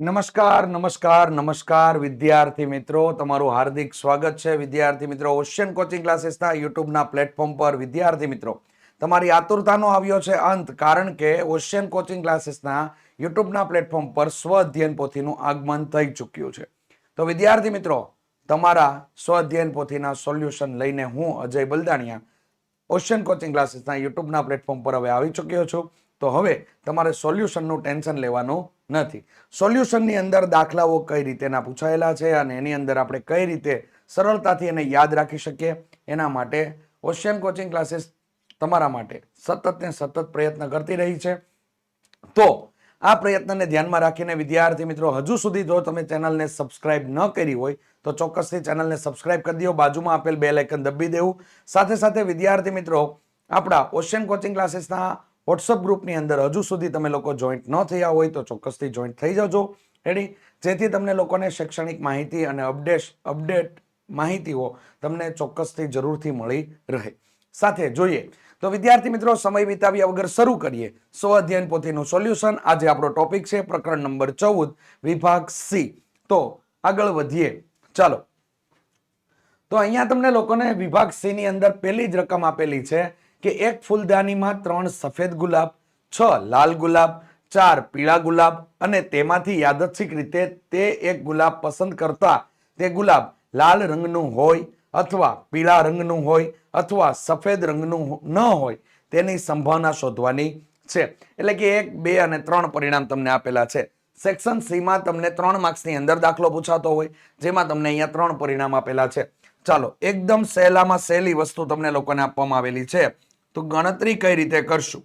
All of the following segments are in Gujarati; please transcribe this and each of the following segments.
નમસ્કાર નમસ્કાર નમસ્કાર વિદ્યાર્થી મિત્રો. તમારું હાર્દિક સ્વાગત છે. વિદ્યાર્થી મિત્રો ઓશિયન કોચિંગ ક્લાસીસના યુટ્યુબના પ્લેટફોર્મ પર વિદ્યાર્થી મિત્રો, તમારી આતુરતાનો આવ્યો છે અંત, કારણ કે ઓશિયન કોચિંગ ક્લાસીસના યુટ્યુબના પ્લેટફોર્મ પર સ્વ અધ્યયન પોથીનું આગમન થઈ ચૂક્યું છે. તો વિદ્યાર્થી મિત્રો, તમારા સ્વ અધ્યયન પોથીના સોલ્યુશન લઈને હું અજય બલદાણિયા ઓશિયન કોચિંગ ક્લાસીસના યુટ્યુબના પ્લેટફોર્મ પર હવે આવી ચૂક્યો છું. તો હવે તમારે સોલ્યુશનનું ટેન્શન લેવાનું નથી. સોલ્યુશનની અંદર દાખલાઓ કઈ રીતેના પૂછાયેલા છે અને એની અંદર આપણે કઈ રીતે સરળતાથી એને યાદ રાખી શકીએ? એના માટે ઓશિયન કોચિંગ ક્લાસીસ તમારા માટે સતત ને સતત પ્રયત્ન કરતી રહી છે. તો આ પ્રયત્નને ધ્યાનમાં રાખીને વિદ્યાર્થી મિત્રો, હજુ સુધી જો તમે ચેનલને સબસ્ક્રાઇબ ન કરી હોય, તો ચોક્કસથી ચેનલને સબસ્ક્રાઇબ કરી દો. બાજુમાં આપેલ બે લાઇકન દબી દેવું. સાથે સાથે વિદ્યાર્થી મિત્રો, આપણા ઓશિયન કોચિંગ ક્લાસીસના વોટ્સઅપ ગ્રુપની અંદર હજુ સુધી તમે લોકો જોઈન્ટ ન થયા હોય તો ચોક્કસથી જોઈન્ટ થઈ જજો. રેડી જેથી તમને લોકોને શૈક્ષણિક માહિતી અને અપડેટ અપડેટ માહિતીઓ તમને ચોક્કસથી જરૂરથી મળી રહે. સાથે જોઈએ તો વિદ્યાર્થી મિત્રો, સમય વિતાવ્યા વગર શરૂ કરીએ. સ્વ અધ્યયન પોથીનું સોલ્યુશન આજે આપણો ટોપિક છે પ્રકરણ નંબર ચૌદ, વિભાગ સી. તો આગળ વધીએ. ચાલો. તો અહીંયા તમને લોકોને વિભાગ સી ની અંદર પહેલી જ રકમ આપેલી છે. કે એક ફૂલદાનીમાં ત્રણ સફેદ ગુલાબ, છ લાલ ગુલાબ, ચાર પીળા ગુલાબ અને તેમાંથી યાદચ્છિક રીતે તે એક ગુલાબ પસંદ કરતા તે ગુલાબ લાલ રંગનું હોય અથવા પીળા રંગનું હોય અથવા સફેદ રંગનું ન હોય તેની સંભાવના શોધવાની છે. એટલે કે એક, બે અને ત્રણ પરિણામ તમને આપેલા છે. સેક્શન સીમાં તમને ત્રણ માર્ક્સની અંદર દાખલો પૂછાતો હોય, જેમાં તમને અહીંયા ત્રણ પરિણામ આપેલા છે. ચાલો, એકદમ સહેલામાં સહેલી વસ્તુ તમને લોકોને આપવામાં આવેલી છે. તો ગણતરી કઈ રીતે કરશું?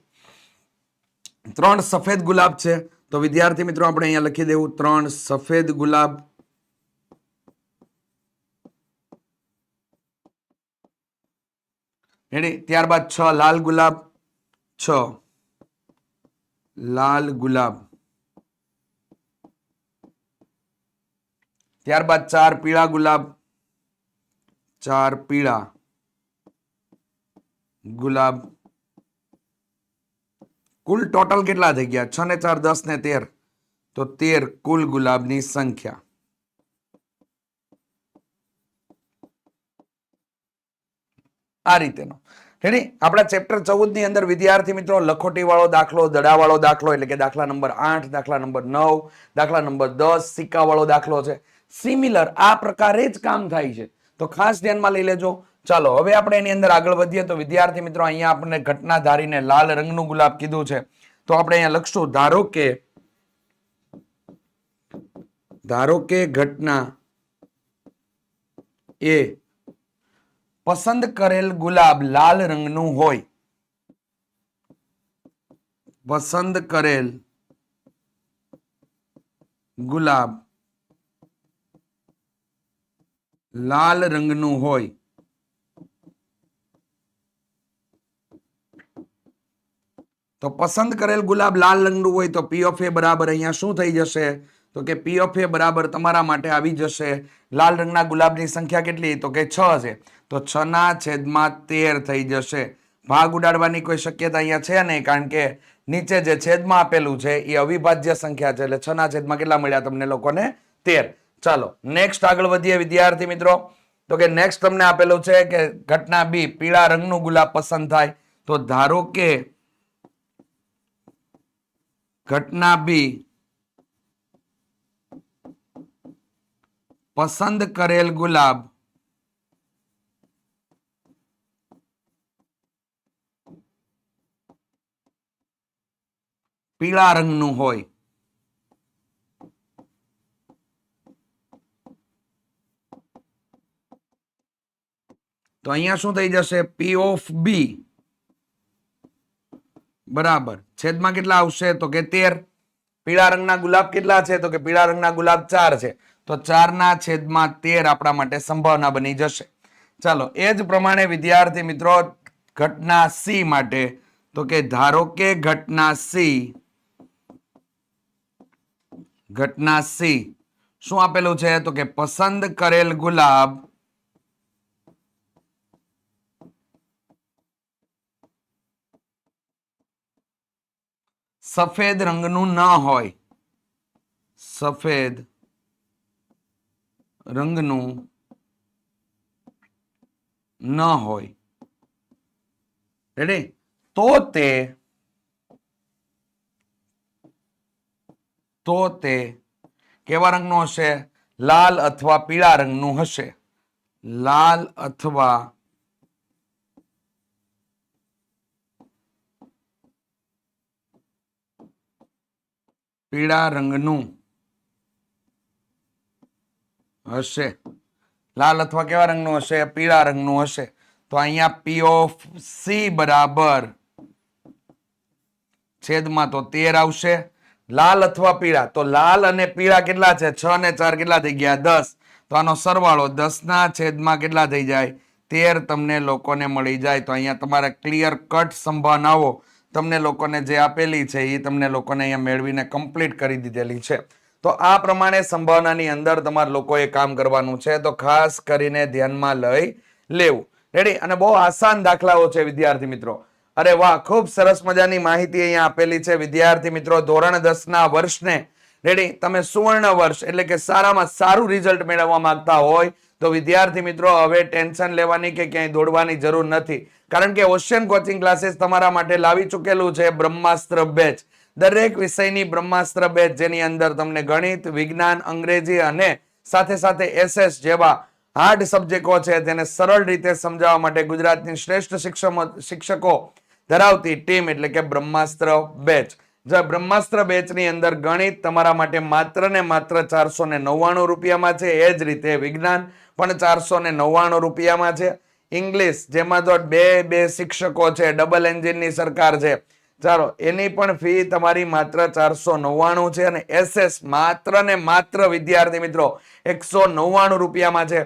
ત્રણ સફેદ ગુલાબ છે. તો વિદ્યાર્થી મિત્રો, આપણે અહીંયા લખી દેવું. ત્રણ સફેદ ગુલાબ. ત્યારબાદ છ લાલ ગુલાબ. છ લાલ ગુલાબ. ત્યારબાદ ચાર પીળા ગુલાબ. ચાર પીળા. ગુલાબ. કુલ ટોટલ કેટલા થઈ ગયા? છ ને ચાર, દસ ને તેર. તો તેર કુલ ગુલાબની સંખ્યા. આ રીતેનો. રેડી? આપણા ચેપ્ટર ચૌદની અંદર વિદ્યાર્થી મિત્રો લખોટી વાળો દાખલો દડા વાળો દાખલો, એટલે કે દાખલા નંબર આઠ, દાખલા નંબર નવ, દાખલા નંબર દસ સિક્કા વાળો દાખલો છે. સિમિલર આ પ્રકારે જ કામ થાય છે. તો ખાસ ધ્યાનમાં લઈ લેજો. ચાલો, હવે આપણે એની અંદર આગળ વધીએ તો વિદ્યાર્થી મિત્રો, અહીંયા આપણને ઘટના ધારીને લાલ રંગનું ગુલાબ કીધું છે. તો આપણે અહીંયા લખશું, ધારો કે ધારો કે ઘટના એ પસંદ કરેલ ગુલાબ લાલ રંગનું હોય. પસંદ કરેલ ગુલાબ લાલ રંગનું હોય. તો પસંદ કરેલ ગુલાબ લાલ રંગનું હોય તો પી ઓફ એ બરાબર અહીંયા શું થઈ જશે? તો કે પી ઓફ એ બરાબર તમારા માટે આવી જશે. લાલ રંગના ગુલાબની સંખ્યા કેટલી? તો કે છ છે. તો છ ના છેદમાં તેર થઈ જશે. ભાગ ઉડાડવાની કોઈ શક્યતા અહીંયા છે નહીં, કારણ કે નીચે જે છેદમાં આપેલું છે એ અવિભાજ્ય સંખ્યા છે. એટલે છ ના છેદમાં કેટલા મળ્યા તમને લોકોને? તેર. ચાલો નેક્સ્ટ આગળ વધીએ વિદ્યાર્થી મિત્રો. તો કે નેક્સ્ટ તમને આપેલું છે કે ઘટના બી પીળા રંગનું ગુલાબ પસંદ થાય. તો ધારો કે ઘટના બી પસંદ કરેલ ગુલાબ. પીળા રંગનું હોય. તો અહીંયા શું થઈ જશે? પી ઓફ બી બરાબર. છેદમાં કેટલા આવશે? તો કે તેર. પીળા રંગના ગુલાબ કેટલા છે? તો કે પીળા રંગના ગુલાબ ચાર છે. તો ચારના છેદમાં તેર આપણા માટે સંભાવના બની જશે. ચાલો, એ જ પ્રમાણે વિદ્યાર્થી મિત્રો, ઘટના સી માટે, તો કે ધારો કે ઘટના સી ઘટના સી, શું આપેલું છે? તો કે પસંદ કરેલ ગુલાબ સફેદ રંગનું ન હોય. સફેદ રંગનું ન હોય. રેડી તો તે તો તે કેવા રંગનું હશે? લાલ અથવા પીળા રંગનું હશે. લાલ અથવા પીળા રંગનું. હશે. લાલ અથવા કેવા રંગનું હશે? પીળા રંગનું હશે. તો અહીંયા પી ઓફ સી બરાબર છેદમાં તો તેર આવશે. લાલ અથવા પીળા? તો લાલ અને પીળા કેટલા છે? છ ને ચાર કેટલા થઈ ગયા? દસ. તો આનો સરવાળો દસ ના છેદમાં કેટલા થઈ જાય? તેર તમને લોકોને મળી જાય. તો અહીંયા તમારે ક્લિયર કટ સંભાવનાઓ તમને લોકોને જે આપેલી છે એ તમને લોકોને અહીંયા મેળવીને કમ્પ્લીટ કરી દીધેલી છે. તો આ પ્રમાણે સંભાવનાની અંદર તમારે લોકોએ કામ કરવાનું છે. તો ખાસ કરીને ધ્યાનમાં લઈ લેવું. રેડી અને બહુ આસાન દાખલાઓ છે વિદ્યાર્થી મિત્રો. અરે વાહ, ખૂબ સરસ મજાની માહિતી અહીંયા આપેલી છે. વિદ્યાર્થી મિત્રો, ધોરણ દસના વર્ષને. રેડી તમે સુવર્ણ વર્ષ એટલે કે સારામાં સારું રિઝલ્ટ મેળવવા માંગતા હોય તો વિદ્યાર્થી મિત્રો, હવે ટેન્શન લેવાની કે ક્યાંય દોડવાની જરૂર નથી. કારણ કે ઓશિયન કોચિંગ ક્લાસીસ તમારા માટે લાવી ચૂકેલું છે બ્રહ્માસ્ત્ર બેચ. દરેક વિષયની બ્રહ્માસ્ત્ર બેચ જેની અંદર તમને ગણિત, વિજ્ઞાન, અંગ્રેજી અને સાથે સાથે એસએસ જેવા હાર્ડ સબ્જેક્ટો છે તેને સરળ રીતે સમજાવવા માટે ગુજરાતની શ્રેષ્ઠ શિક્ષકો ધરાવતી ટીમ એટલે કે બ્રહ્માસ્ત્ર બેચ. જે બ્રહ્માસ્ત્ર બેચની અંદર ગણિત તમારા માટે માત્ર ને માત્ર ચારસો ને નવ્વાણું રૂપિયામાં છે, એ જ રીતે વિજ્ઞાન પણ ચારસો ને નવ્વાણું રૂપિયામાં છે. ઇંગ્લિશ, જેમાં તો બે બે શિક્ષકો છે, ડબલ એન્જિનની સરકાર છે. ચાલો, એની પણ ફી તમારી માત્ર ચારસો નવ્વાણું છે અને એસએસ માત્ર ને માત્ર વિદ્યાર્થી મિત્રો એકસો નવ્વાણું રૂપિયામાં છે.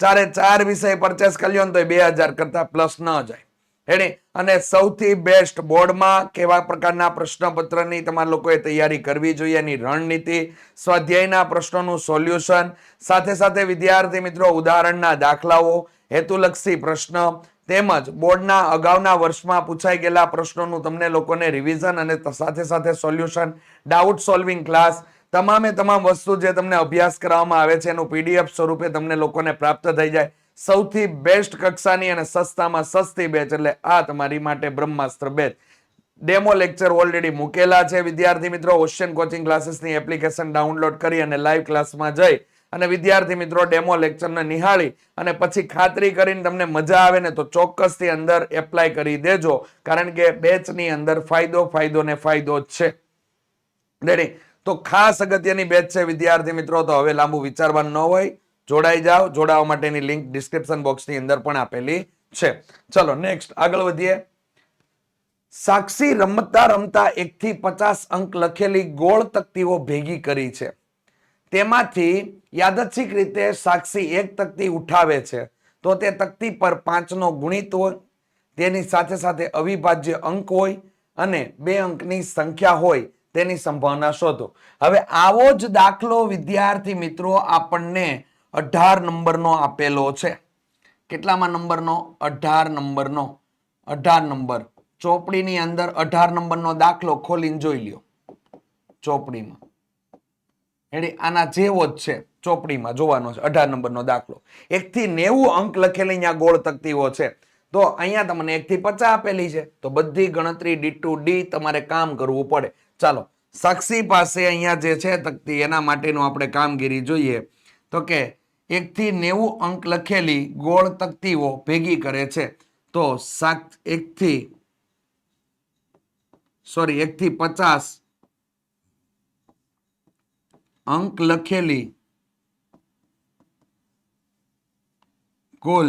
ચારે ચાર વિષય પરચેસ કર્યો ને તો બે હજાર કરતા પ્લસ ન જાય. હેડી અને સૌથી બેસ્ટ બોર્ડમાં કેવા પ્રકારના પ્રશ્નપત્રની તમારા લોકોએ તૈયારી કરવી જોઈએ એની રણનીતિ, સ્વાધ્યાયના પ્રશ્નોનું સોલ્યુશન સાથે સાથે વિદ્યાર્થી મિત્રો ઉદાહરણના દાખલાઓ, હેતુલક્ષી પ્રશ્ન, તેમજ બોર્ડના અગાઉના વર્ષમાં પૂછાઈ ગયેલા પ્રશ્નોનું તમને લોકોને રિવિઝન અને સાથે સાથે સોલ્યુશન ડાઉટ સોલ્વિંગ ક્લાસ તમામે તમામ વસ્તુ જે તમને અભ્યાસ કરવામાં આવે છે એનું પીડીએફ સ્વરૂપે તમને લોકોને પ્રાપ્ત થઈ જાય. સૌથી બેસ્ટ કક્ષાની અને સસ્તામાં સસ્તી બેચ એટલે આ તમારી માટે બ્રહ્માસ્ત્ર બેચ. ડેમો લેક્ચર ઓલરેડી મૂકેલા છે. વિદ્યાર્થી મિત્રો, ઓશિયન કોચિંગ ક્લાસીસની એપ્લિકેશન ડાઉનલોડ કરી અને લાઈવ ક્લાસમાં જઈ અને વિદ્યાર્થી મિત્રો, ડેમો લેક્ચરને નિહાળી અને પછી ખાતરી કરીને તમને મજા આવે ને તો ચોક્કસથી અંદર એપ્લાય કરી દેજો. કારણ કે બેચની અંદર ફાયદો ફાયદો ને ફાયદો જ છે. રેડી તો ખાસ અગત્યની બેચ છે વિદ્યાર્થી મિત્રો, તો હવે લાંબુ વિચારવાનું ન હોય. જોડાઈ જાઓ. જોડાવા માટેની લિંક ડિસ્ક્રિપ્શન બોક્સની અંદર પણ આપેલી છે. ચલો નેક્સ્ટ આગળ વધીએ. સાક્ષી રમતા રમતા એકથી પચાસ અંક લખેલી ગોળ તકતીઓ ભેગી કરી છે. તેમાંથી યાદચ્છિક રીતે સાક્ષી એક તકતી ઉઠાવે છે. તો તે તકતી પર પાંચનો ગુણિત હોય, તેની સાથે સાથે અવિભાજ્ય અંક હોય અને બે અંકની સંખ્યા હોય તેની સંભાવના શોધો. હવે આવો જ દાખલો વિદ્યાર્થી મિત્રો આપણને અઢાર નંબરનો આપેલો છે. કેટલામાં નંબરનો? અઢાર નંબરનો. અઢાર નંબર. ચોપડીની અંદર અઢાર નંબરનો દાખલો ખોલીને જોઈ લ્યો. ચોપડીમાં. એટલે આના જેવો જ છે. ચોપડીમાં જોવાનો છે. અઢાર નંબરનો દાખલો. એકથી નેવું અંક લખેલી અહીંયા ગોળ તકતીઓ છે. તો અહીંયા તમને એકથી પચાસ આપેલી છે. તો બધી ગણતરી ડી ટુ ડી તમારે કામ કરવું પડે. ચાલો, સાક્ષી પાસે અહીંયા જે છે તકતી, એના માટેનું આપણે કામગીરી જોઈએ. તો કે એક થી નેવું અંક લખેલી ગોળ તકતીઓ ભેગી કરે છે. તો સાત એક થી સોરી એક થી પચાસ અંક લખેલી કુલ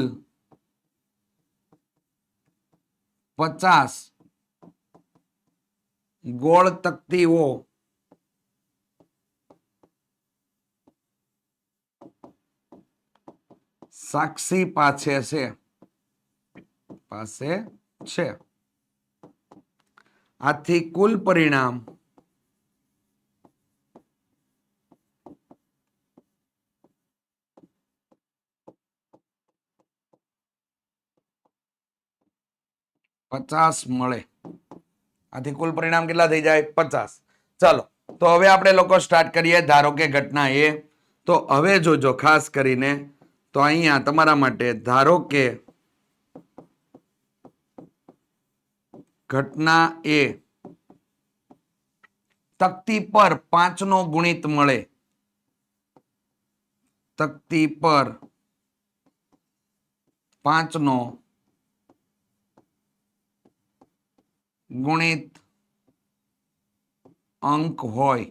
પચાસ ગોળ તકતીઓ સાક્ષી પાસે છે. પાસે છે. આથી કુલ પરિણામ પચાસ મળે. આથી કુલ પરિણામ કેટલા થઈ જાય? પચાસ. ચાલો, તો હવે આપણે લોકો સ્ટાર્ટ કરીએ, ધારો કે ઘટના એ. તો હવે જોજો, ખાસ કરીને તો અહીંયા તમારા માટે ધારો કે ઘટના એ તકતી પર પાંચનો ગુણિત મળે. તકતી પર પાંચનો ગુણિત અંક હોય.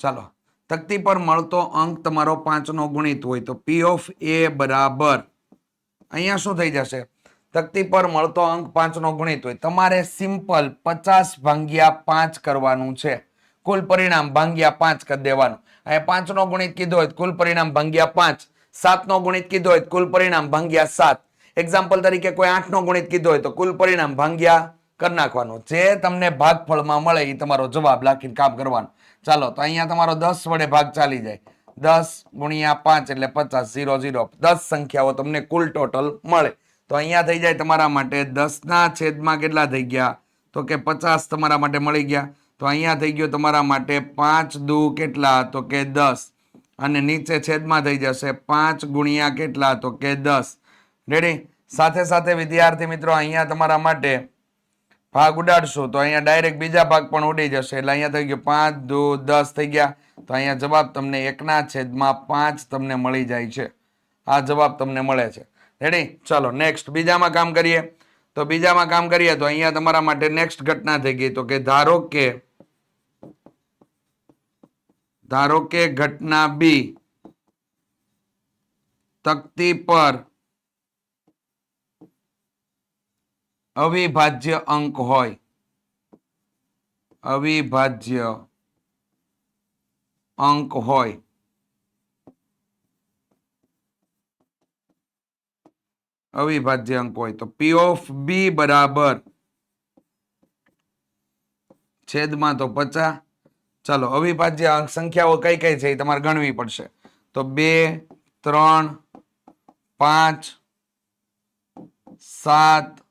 ચાલો. તકતી પર મળતો અંક તમારો પાંચનો ગુણિત હોય તો પી ઓફ એ બરાબર. અહીંયા શું થઈ જશે? તકતી પર મળતો અંક પાંચનો ગુણિત હોય. તમારે સિમ્પલ પચાસ ભાંગ્યા પાંચ કરવાનું છે. કુલ પરિણામ ભાંગ્યા પાંચ કરી દેવાનું. અહીંયા પાંચનો ગુણિત કીધો હોય કુલ પરિણામ ભાંગ્યા પાંચ. સાતનો ગુણિત કીધો હોય કુલ પરિણામ ભાંગ્યા સાત. એક્ઝામ્પલ તરીકે કોઈ આઠનો ગુણિત કીધો હોય તો કુલ પરિણામ ભાંગ્યા કરી નાખવાનું. જે તમને ભાગફળમાં મળે એ તમારો જવાબ લખીને કામ કરવાનું. ચાલો, તો અહીંયા તમારો દસ વડે ભાગ ચાલી જાય. દસ ગુણ્યા પાંચ એટલે પચાસ, ઝીરો ઝીરો. દસ સંખ્યાઓ તમને કુલ ટોટલ મળે. તો અહીંયા થઈ જાય તમારા માટે દસના છેદમાં કેટલા થઈ ગયા? તો કે પચાસ તમારા માટે મળી ગયા. તો અહીંયા થઈ ગયો તમારા માટે પાંચ દુ કેટલા? તો કે દસ. અને નીચે છેદમાં થઈ જશે પાંચ ગુણ્યા કેટલા? તો કે દસ. રેડી સાથે સાથે વિદ્યાર્થી મિત્રો, અહીંયા તમારા માટે ભાગ ઉડાડશો તો અહીંયા ડાયરેક્ટ બીજા ભાગ પણ ઉડી જશે. એટલે અહીંયા થઈ ગયું પાંચ, દો, દસ થઈ ગયા. તો અહીંયા જવાબ તમને એકના છેદમાં પાંચ તમને મળી જાય છે. આ જવાબ તમને મળે છે. રેડી ચાલો નેક્સ્ટ બીજામાં કામ કરીએ. તો બીજામાં કામ કરીએ તો અહીંયા તમારા માટે નેક્સ્ટ ઘટના થઈ ગઈ. તો કે ધારો કે ધારો કે ઘટના બી, તકતી પર અવિભાજ્ય અંક હોય. અવિભાજ્ય અંક હોય. અવિભાજ્ય અંક હોય તો પી ઓફ બી બરાબર. છેદમાં તો પચાસ. ચાલો, અવિભાજ્ય અંક સંખ્યાઓ કઈ કઈ છે એ તમારે ગણવી પડશે. તો બે, ત્રણ, પાંચ, સાત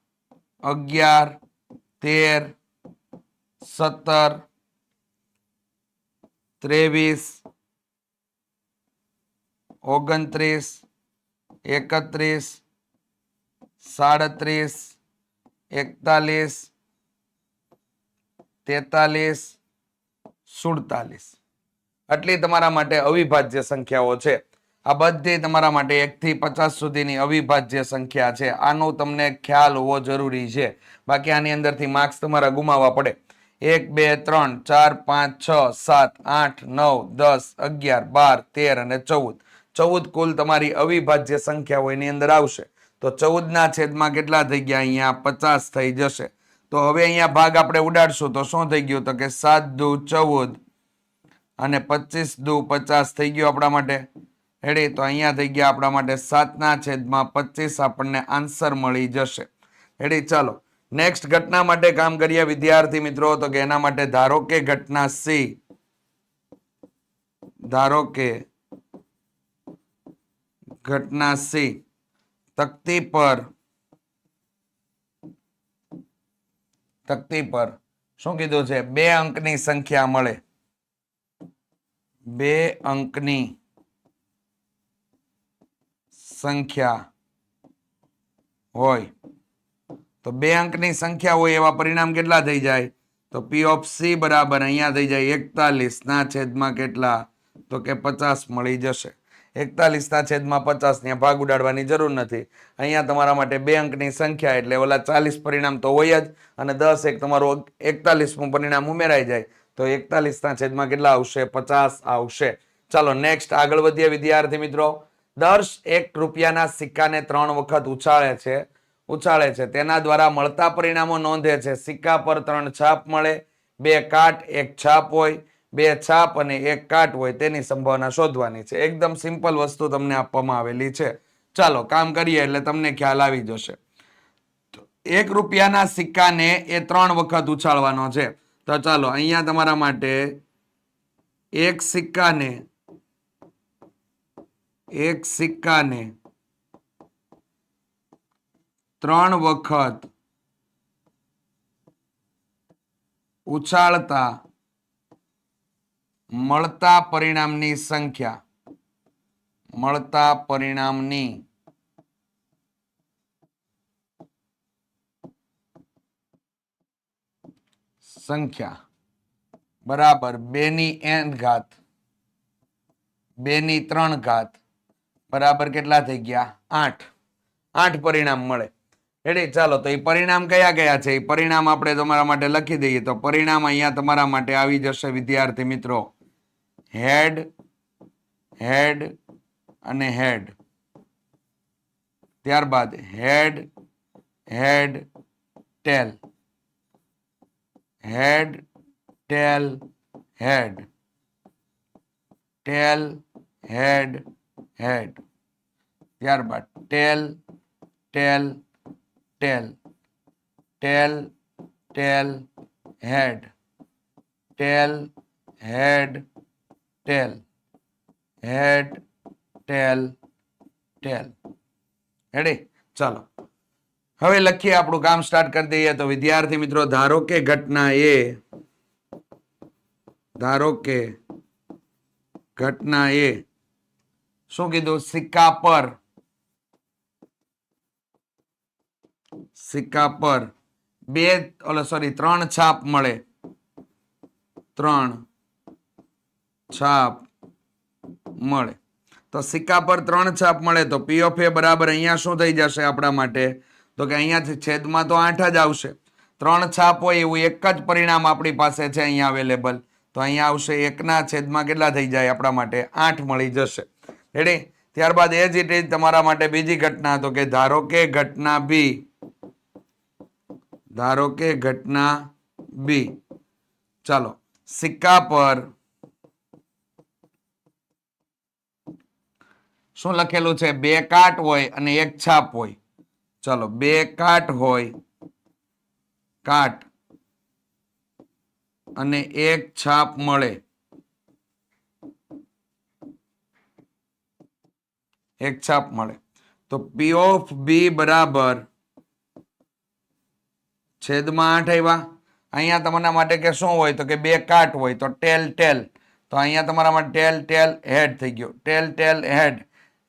અગિયાર, તેર, સત્તર, ત્રેવીસ, ઓગણત્રીસ, એકત્રીસ, સાડત્રીસ, એકતાલીસ, તેતાલીસ, સુડતાલીસ. આટલી તમારા માટે અવિભાજ્ય સંખ્યાઓ છે. આ બધી તમારા માટે એકથી પચાસ સુધીની અવિભાજ્ય સંખ્યા છે. આનો તમને ખ્યાલ હોવો જરૂરી છે. બાકી આની અંદરથી માર્ક્સ તમારા ગુમાવવા પડે. એક, બે, ત્રણ, ચાર, પાંચ, છ, સાત, આઠ, નવ, દસ, અગિયાર, બાર, તેર અને ચૌદ. ચૌદ કુલ તમારી અવિભાજ્ય સંખ્યા હોય એની અંદર આવશે. તો ચૌદના છેદમાં કેટલા થઈ ગયા? અહીંયા પચાસ થઈ જશે. તો હવે અહીંયા ભાગ આપણે ઉડાડશું. તો શું થઈ ગયું? તો કે સાત દુ ચૌદ અને પચીસ દુ પચાસ થઈ ગયું આપણા માટે. રેડી તો અહીંયા થઈ ગયા આપણા માટે સાતના છેદમાં પચીસ. આપણને આન્સર મળી જશે. હેડે ચાલો. નેક્સ્ટ ઘટના માટે કામ કરીએ વિદ્યાર્થી મિત્રો. તો કે એના માટે ધારો કે ઘટના સી. ધારો કે ઘટના સી. તકતી પર. તકતી પર. શું કીધું છે? બે અંકની સંખ્યા મળે. બે અંકની સંખ્યા હોય. તો બે અંકની સંખ્યા હોય એવા પરિણામ કેટલા થઈ જાય? તો પી ઓફ સી બરાબર અહીંયા થઈ જાય એકતાલીસના છેદમાં કેટલા? તો કે પચાસ મળી જશે. એકતાલીસના છેદમાં પચાસ ત્યાં ભાગ ઉડાડવાની જરૂર નથી. અહીંયા તમારા માટે બે અંકની સંખ્યા એટલે ઓલા ચાલીસ પરિણામ તો હોય જ અને દસ એક તમારું એકતાલીસમું પરિણામ ઉમેરાઈ જાય. તો એકતાલીસના છેદમાં કેટલા આવશે? પચાસ આવશે. ચાલો નેક્સ્ટ આગળ વધીએ વિદ્યાર્થી મિત્રો. દર્શ એક રૂપિયાના સિક્કાને ત્રણ વખત ઉછાળે છે ઉછાળે છે. તેના દ્વારા મળતા પરિણામો નોંધે છે. સિક્કા પર ત્રણ છાપ મળે, બે કાટ, એક છાપ હોય, બે છાપ અને એક કાટ હોય તેની સંભાવના શોધવાની છે. એકદમ સિમ્પલ વસ્તુ તમને આપવામાં આવેલી છે. ચાલો, કામ કરીએ એટલે તમને ખ્યાલ આવી જશે. એક રૂપિયાના સિક્કાને એ ત્રણ વખત ઉછાળવાનો છે. તો ચાલો, અહીંયા તમારા માટે એક સિક્કાને એક સિક્કાને ત્રણ વખત ઉછાળતા મળતા પરિણામની સંખ્યા મળતા પરિણામની સંખ્યા બરાબર બે ની એન ઘાત બે ની ત્રણ ઘાત બરાબર કેટલા થઈ ગયા? આઠ. આઠ પરિણામ મળે. રેડી ચાલો, તો એ પરિણામ કયા કયા છે? એ પરિણામ આપણે તમારા માટે લખી દઈએ. તો પરિણામ અહીંયા તમારા માટે આવી જશે, વિદ્યાર્થી મિત્રો. હેડ હેડ અને હેડ ત્યારબાદ head head tail head tail head tail head head ત્યારબાદ tail tail tail tail tail head tail head tail head tail tail ready ચાલો. હવે લખીએ આપણું કામ સ્ટાર્ટ કરી દઈએ તો વિદ્યાર્થી મિત્રો, ધારો કે ઘટના એ, ધારો કે ઘટના એ શું કીધું? સિક્કા પર. સિક્કા પર. બે, ઓલો સોરી ત્રણ છાપ મળે. ત્રણ છાપ મળે. તો સિક્કા પર ત્રણ છાપ મળે તો પી એ બરાબર અહીંયા શું થઈ જશે આપણા માટે? તો કે અહીંયાથી છેદમાં તો આઠ જ આવશે. ત્રણ છાપ હોય એવું એક જ પરિણામ આપણી પાસે છે અહીંયા અવેલેબલ તો અહીંયા આવશે એકના છેદમાં કેટલા થઈ જાય આપણા માટે? આઠ મળી જશે. રેડી ત્યારબાદ એ જ રીતે તમારા માટે બીજી ઘટના તો કે ધારો કે ઘટના બી ધારો કે ઘટના બી ચાલો, સિક્કા પર શું લખેલું છે? બે કાટ હોય અને એક છાપ હોય. ચલો, બે કાટ હોય, કાટ અને એક છાપ મળે. એક છાપ મળે. તો પી ઓફ બી બરાબર છેદમાં આઠ આવ્યા અહીંયા તમારા માટે કે શું હોય? તો કે બે કાટ હોય. તો ટેલ ટેલ. તો અહીંયા તમારા માટે ટેલ ટેલ હેડ થઈ ગયો. Tail tail head.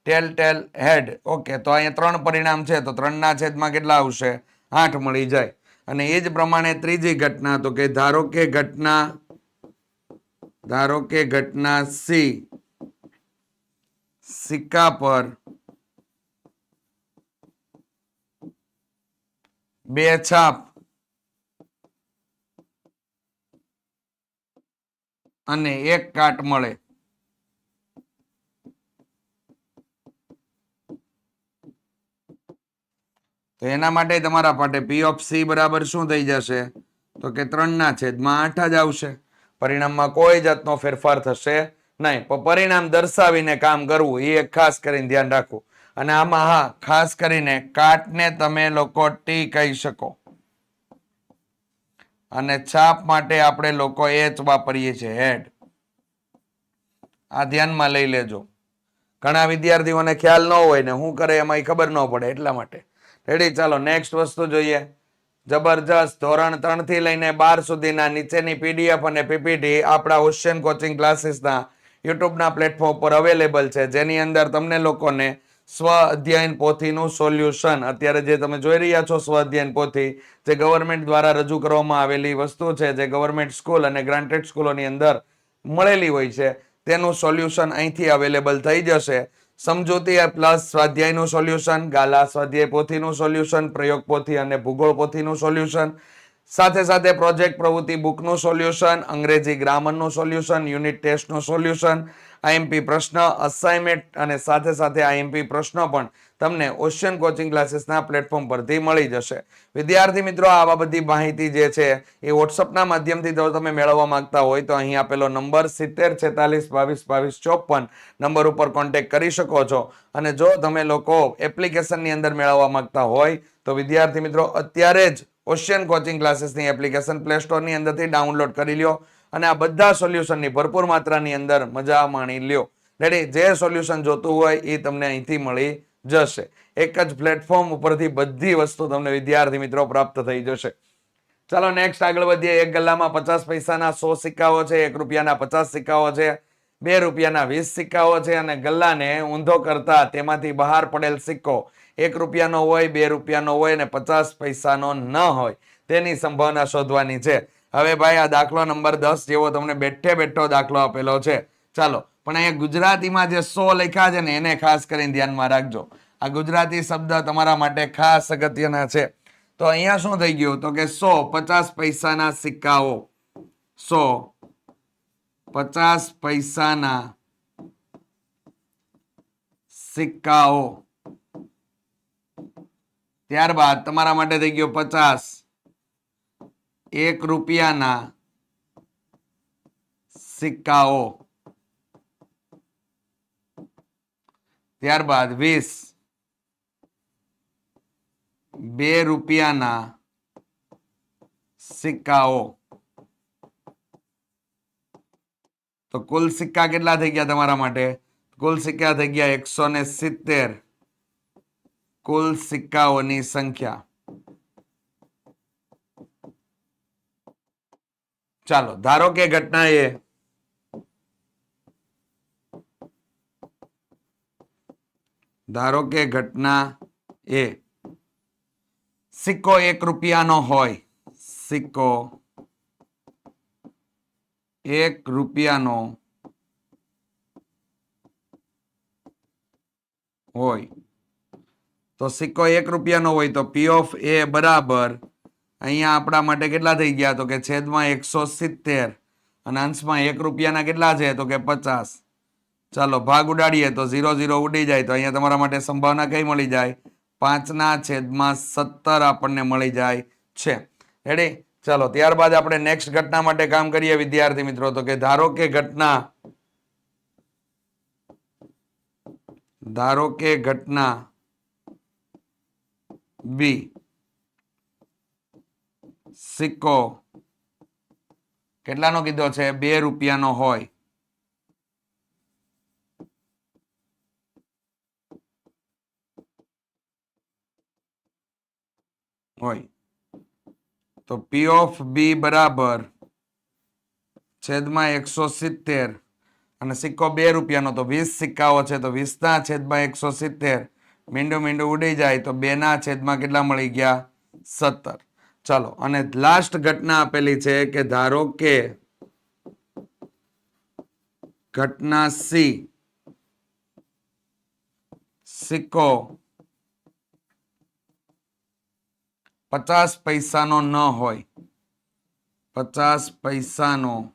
Tail tail head. Okay, તો અહીંયા ત્રણ પરિણામ છે. તો ત્રણના છેદમાં કેટલા આવશે? આઠ મળી જાય. અને એ જ પ્રમાણે ત્રીજી ઘટના. તો કે ધારો કે ઘટના, ધારો કે ઘટના સી સિક્કા પર બે છાપ અને એક કાટ મળે. તો એના માટે તમારા માટે પી ઓફ સી બરાબર શું થઈ જશે? તો કે ત્રણના છેદમાં આઠ જ આવશે. પરિણામમાં કોઈ જાતનો ફેરફાર થશે નહીં પરિણામ દર્શાવીને કામ કરવું, એ એક ખાસ કરીને ધ્યાન રાખવું. અને આમાં હા, ખાસ કરીને કાટને તમે લોકો ટી કહી શકો. અને છાપ માટે આપણે લોકો એચ વાપરીએ છીએ, હેડ. આ ધ્યાનમાં લઈ લેજો. ઘણા વિદ્યાર્થીઓને ખ્યાલ ન હોય ને શું કરે એમાં ખબર ન પડે એટલા માટે. રેડી ચાલો નેક્સ્ટ વસ્તુ જોઈએ. જબરજસ્ત ધોરણ ત્રણથી લઈને બાર સુધીના નીચેની પીડીએફ અને પીપીટી આપણા ઓશિયન કોચિંગ ક્લાસીસના યુટ્યુબના પ્લેટફોર્મ પર અવેલેબલ છે, જેની અંદર તમને લોકોને સ્વ અધ્યયન પોથીનું સોલ્યુશન, અત્યારે જે તમે જોઈ રહ્યા છો સ્વ અધ્યયન પોથી, જે ગવર્મેન્ટ દ્વારા રજૂ કરવામાં આવેલી વસ્તુ છે, જે ગવર્મેન્ટ સ્કૂલ અને ગ્રાન્ટેડ સ્કૂલોની અંદર મળેલી હોય છે, તેનું સોલ્યુશન અહીંથી અવેલેબલ થઈ જશે. સમજૂતી પ્લસ સ્વાધ્યાયનું સોલ્યુશન, ગાલા સ્વાધ્યાય પોથીનું સોલ્યુશન, પ્રયોગ પોથી અને ભૂગોળ પોથીનું સોલ્યુશન સાથે સાથે પ્રોજેક્ટ પ્રવૃત્તિ બુકનું સોલ્યુશન, અંગ્રેજી ગ્રામરનું સોલ્યુશન, યુનિટ ટેસ્ટનું સોલ્યુશન, આઈએમપી પ્રશ્ન અસાઇનમેન્ટ અને સાથે સાથે આઈએમપી પ્રશ્નો પણ તમને ઓશિયન કોચિંગ ક્લાસીસના પ્લેટફોર્મ પરથી મળી જશે. વિદ્યાર્થી મિત્રો આવા બધી માહિતી જે છે એ વોટ્સઅપના માધ્યમથી જો તમે મેળવવા માંગતા હોય તો અહીં આપેલો નંબર સિત્તેર છેતાલીસ બાવીસ બાવીસ ચોપન નંબર ઉપર કોન્ટેક્ટ કરી શકો છો. અને જો તમે લોકો એપ્લિકેશનની અંદર મેળવવા માંગતા હોય તો વિદ્યાર્થી મિત્રો, અત્યારે જ ઓશિયન કોચિંગ ક્લાસીસની એપ્લિકેશન પ્લે સ્ટોરની અંદરથી ડાઉનલોડ કરી લ્યો અને આ બધા સોલ્યુશનની ભરપૂર માત્રાની અંદર મજા માણી લ્યો. રેડી જે સોલ્યુશન જોતું હોય એ તમને અહીંથી મળી જશે. એક જ પ્લેટફોર્મ ઉપરથી બધી વસ્તુ તમને વિદ્યાર્થી મિત્રો પ્રાપ્ત થઈ જશે. ચાલો નેક્સ્ટ આગળ વધીએ. એક ગલ્લામાં પચાસ પૈસાના સો સિક્કાઓ છે, એક રૂપિયાના પચાસ સિક્કાઓ છે, બે રૂપિયાના વીસ સિક્કાઓ છે અને ગલ્લાને ઊંધો કરતા તેમાંથી બહાર પડેલ સિક્કો એક રૂપિયાનો હોય, બે રૂપિયાનો હોય અને પચાસ પૈસાનો ન હોય. તેની સંભાવના શોધવાની છે. હવે ભાઈ, આ દાખલો નંબર દસ જેવો તમને બેઠે બેઠો દાખલો આપેલો છે. ચાલો, પણ અહીંયા ગુજરાતીમાં જે સો લખ્યા છે ને, એને ખાસ કરીને ધ્યાનમાં રાખજો. આ ગુજરાતી શબ્દ તમારા માટે ખાસ અગત્યના છે. તો અહીંયા શું થઈ ગયું? તો કે સો, પચાસ પૈસાના સિક્કાઓ. સો, પચાસ પૈસાના સિક્કાઓ. ત્યારબાદ તમારા માટે થઈ ગયો પચાસ. એક રૂપિયાના સિક્કાઓ. ત્યારબાદ વીસ. બે રૂપિયાના સિક્કાઓ. તો કુલ સિક્કા કેટલા થઈ ગયા તમારા માટે? કુલ સિક્કા થઈ ગયા એકસો ને સિત્તેર. કુલ સિક્કાઓની સંખ્યા ચાલો ધારો કે ઘટના એ ધારો કે ઘટના એ સિક્કો એક રૂપિયાનો હોય સિક્કો એક રૂપિયાનો હોય તો સિક્કો એક રૂપિયાનો હોય તો પી ઓફ એ બરાબર. અહીંયા આપણા માટે કેટલા થઈ ગયા? તો કે છેદમાં એકસો સિત્તેર. અને અંશમાં એક રૂપિયાના કેટલા છે? તો કે પચાસ. ચાલો, ભાગ ઉડાડીએ તો ઝીરો ઝીરો ઉડી જાય તો અહીંયા તમારા માટે સંભાવના કઈ મળી જાય? પાંચના છેદમાં સત્તર આપણને મળી જાય છે. રેડી ચાલો, ત્યારબાદ આપણે નેક્સ્ટ ઘટના માટે કામ કરીએ વિદ્યાર્થી મિત્રો. તો કે ધારો કે ઘટના, ધારો કે ઘટના બી સિક્કો. કેટલાનો કીધો છે? બે રૂપિયાનો હોય. હોય. તો પી ઓફ બી બરાબર છેદમાં એકસો સિત્તેર. અને સિક્કો બે રૂપિયાનો, તો વીસ સિક્કાઓ છે, તો વીસના છેદમાં એકસો સિત્તેર. મીંડું મીંડો ઉડી જાય તો બેના છેદમાં કેટલા મળી ગયા? સત્તર. ચાલો, અને લાસ્ટ ઘટના આપેલી છે કે ધારો કે ઘટના સી, સિક્કો પચાસ પૈસાનો ન હોય. પચાસ પૈસાનો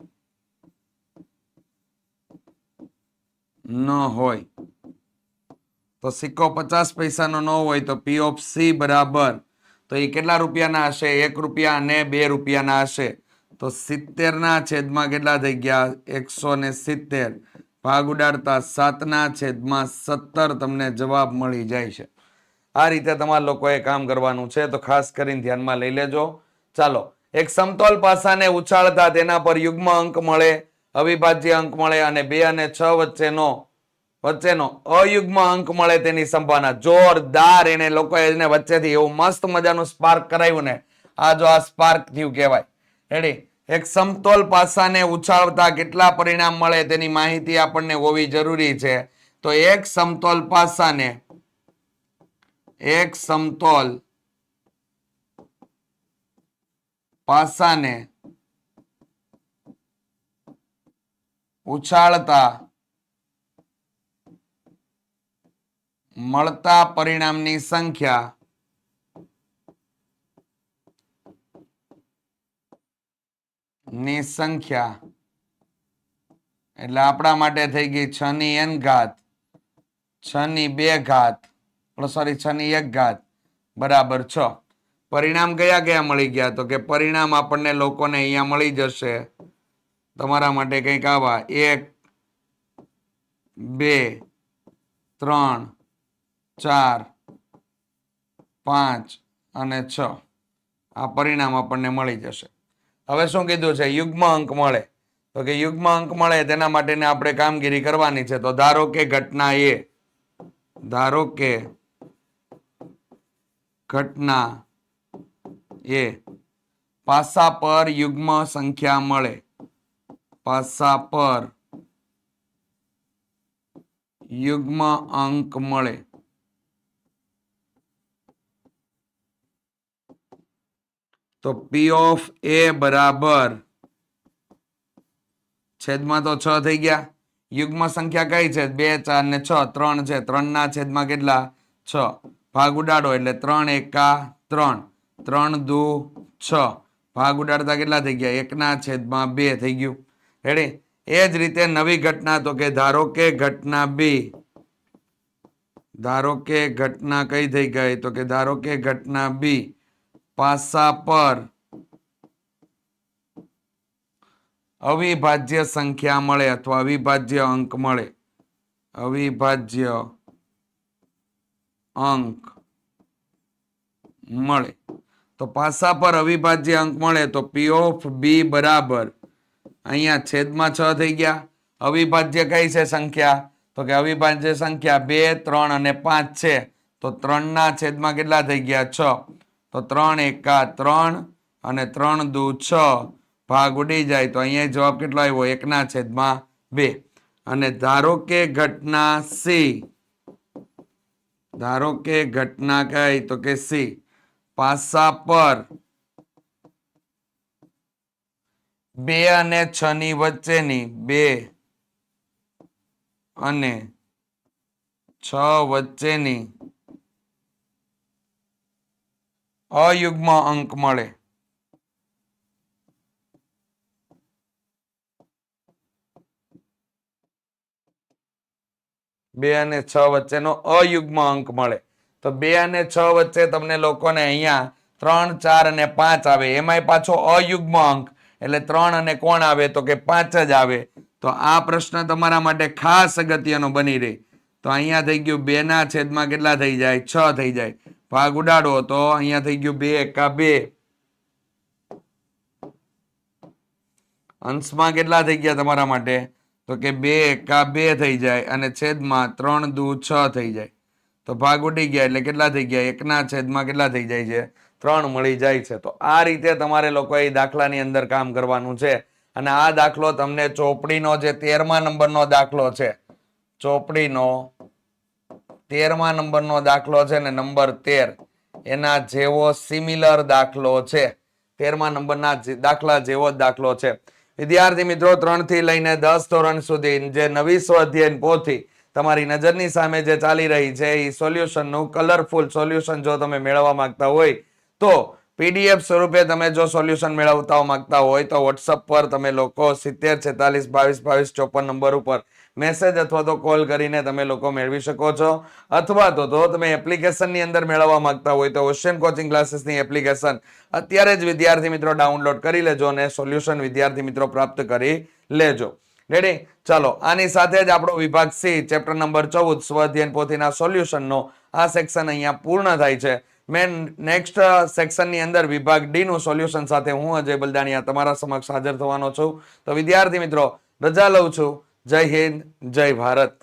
ન હોય. તો સિક્કો પચાસ પૈસાનો ન હોય તો પી ઓફ સી બરાબર. તો એ કેટલા રૂપિયાના હશે? એક રૂપિયા અને બે રૂપિયાના હશે. તો સિત્તેરના છેદમાં કેટલા થઈ ગયા? એકસો ને સિત્તેર. ભાગ ઉડાડતા સાતના છેદમાં સત્તર તમને જવાબ મળી જાય છે. આ રીતે તમારા લોકોએ કામ કરવાનું છે, તો ખાસ કરીને ધ્યાનમાં લઈ લેજો. ચાલો, એક સમતોલ પાસાને ઉછાળતા તેના પર યુગ્મ અંક મળે, અવિભાજ્ય અંક મળે અને બે અને છ વચ્ચેનો વચ્ચેનો અયુગ્મ અંક મળે તેની સંભાવના જોરદાર એને લોકોએ એને વચ્ચેથી એવું મસ્ત મજાનું સ્પાર્ક કરાવ્યું ને. આ જો આ સ્પાર્ક થયું કહેવાય. રેડી એક સમતોલ પાસાને ઉછાળતા કેટલા પરિણામ મળે તેની માહિતી આપણને હોવી જરૂરી છે. તો એક સમતોલ પાસાને એક સમતોલ પાસાને ઉછાળતા મળતા પરિણામની સંખ્યા ની સંખ્યા એટલે આપણા માટે થઈ ગઈ છ ની એન ઘાત છ ની બે ઘાત સોરી છ ની એક ઘાત, બરાબર છ. પરિણામ કયા કયા મળી ગયા? તો કે પરિણામ આપણને લોકોને અહીંયા મળી જશે. તમારા માટે કંઈક આવા, એક, બે, ત્રણ ચાર, પાંચ અને છ. આ પરિણામ આપણને મળી જશે. હવે શું કીધું છે? યુગ્મ અંક મળે. તો કે યુગ્મ અંક મળે તેના માટેને આપણે કામગીરી કરવાની છે. તો ધારો કે ઘટના એ, ધારો કે ઘટના એ પાસા પર યુગ્મ સંખ્યા મળે. પાસા પર યુગ્મ અંક મળે. તો પી ઓફ એ બરાબર છેદમાં તો છ થઈ ગયા. યુગ્મ સંખ્યા કઈ છે? બે, ચાર ને છ. ત્રણ છે. ત્રણ ના છેદમાં કેટલા? છ. ભાગ ઉડાડો એટલે ત્રણ એકા ત્રણ. ત્રણ દુ છ. ભાગ ઉડાડતા કેટલા થઈ ગયા? એકના છેદમાં બે થઈ ગયું. રેડી એ જ રીતે નવી ઘટના તો કે ધારો કે ઘટના બી ધારો કે ઘટના કઈ થઈ ગઈ? તો કે ધારો કે ઘટના બી પાસા પર. અવિભાજ્ય સંખ્યા મળે અથવા અવિભાજ્ય અંક મળે. અવિભાજ્ય અંક મળે. તો પાસા પર અવિભાજ્ય અંક મળે તો પી ઓફ બી બરાબર. અહીંયા છેદમાં છ થઈ ગયા. અવિભાજ્ય કઈ છે સંખ્યા? તો કે અવિભાજ્ય સંખ્યા બે, ત્રણ અને પાંચ છે. તો ત્રણના છેદમાં કેટલા થઈ ગયા? છ. તો ત્રણ એકા ત્રણ અને ત્રણ દુ છ ભાગ ઉડી જાય તો અહીંયા જવાબ કેટલો આવ્યો? એકના છેદમાં બે. અને ધારો કે ઘટના સી. ધારો કે ઘટના કઈ? તો કે સી. પાસા પર બે અને છ ની વચ્ચેની બે અને છ વચ્ચેની અયુગ્મ અંક મળે. બે અને છ વચ્ચેનો અયુગ્મ અંક મળે. તો બે અને છ વચ્ચે તમને લોકોને અહીંયા ત્રણ, ચાર અને પાંચ આવે. એમાંય પાછો અયુગ્મ અંક. એટલે ત્રણ અને કોણ આવે? તો કે પાંચ જ આવે. તો આ પ્રશ્ન તમારા માટે ખાસ અગત્યનો બની રહે. તો અહીંયા થઈ ગયું બેના છેદમાં કેટલા થઈ જાય? છ થઈ જાય. ભાગ ઉડાડો તો અહીંયા થઈ ગયું બે એકા બે. અંશમાં કેટલા થઈ ગયા તમારા માટે? તો કે બે એકા બે થઈ જાય અને છેદમાં ત્રણ દુ છ થઈ જાય. તો ભાગ ઉડી ગયા એટલે કેટલા થઈ ગયા? એકના છેદમાં કેટલા થઈ જાય છે? ત્રણ મળી જાય છે. તો આ રીતે તમારે લોકો એ દાખલાની અંદર કામ કરવાનું છે. અને આ દાખલો તમને ચોપડીનો જે તેરમા નંબરનો દાખલો છે, ચોપડીનો તેરમા નંબરનો દાખલો છે ને નંબર તેર. એના જેવો સિમિલર દાખલો છે. તેરમા નંબરના દાખલા જેવો જ દાખલો છે. વિદ્યાર્થી મિત્રો ત્રણથી લઈને દસ ધોરણ સુધી જે નવી સ્વાધ્યાયન પોથી તમારી નજરની સામે જે ચાલી રહી છે, એ સોલ્યુશનનું કલરફુલ સોલ્યુશન જો તમે મેળવવા માંગતા હોય, તો પીડીએફ સ્વરૂપે તમે જો સોલ્યુશન મેળવતા માંગતા હોય, તો વોટ્સઅપ પર તમે લોકો સિત્તેર, છેતાલીસ, બાવીસ બાવીસ, ચોપન નંબર ઉપર મેસેજ અથવા તો કોલ કરીને તમે લોકો મેળવી શકો છો. અથવા તો તો તમે એપ્લિકેશનની અંદર મેળવવા માંગતા હોય તો ઓશિયન કોચિંગ ક્લાસીસની એપ્લિકેશન અત્યારે જ વિદ્યાર્થી મિત્રો ડાઉનલોડ કરી લેજો અને સોલ્યુશન વિદ્યાર્થી મિત્રો પ્રાપ્ત કરી લેજો. રેડી ચાલો, આની સાથે જ આપણો વિભાગ સી ચેપ્ટર નંબર ચૌદ સ્વઅધ્યયન પોથીના સોલ્યુશનનો આ સેક્શન અહીંયા પૂર્ણ થાય છે. મેં નેક્સ્ટ સેક્શનની અંદર વિભાગ ડીનું સોલ્યુશન સાથે હું, અજય બલદાણિયા, તમારા સમક્ષ હાજર થવાનો છું. તો વિદ્યાર્થી મિત્રો, રજા લઉં છું. જય હિન્દ જય ભારત.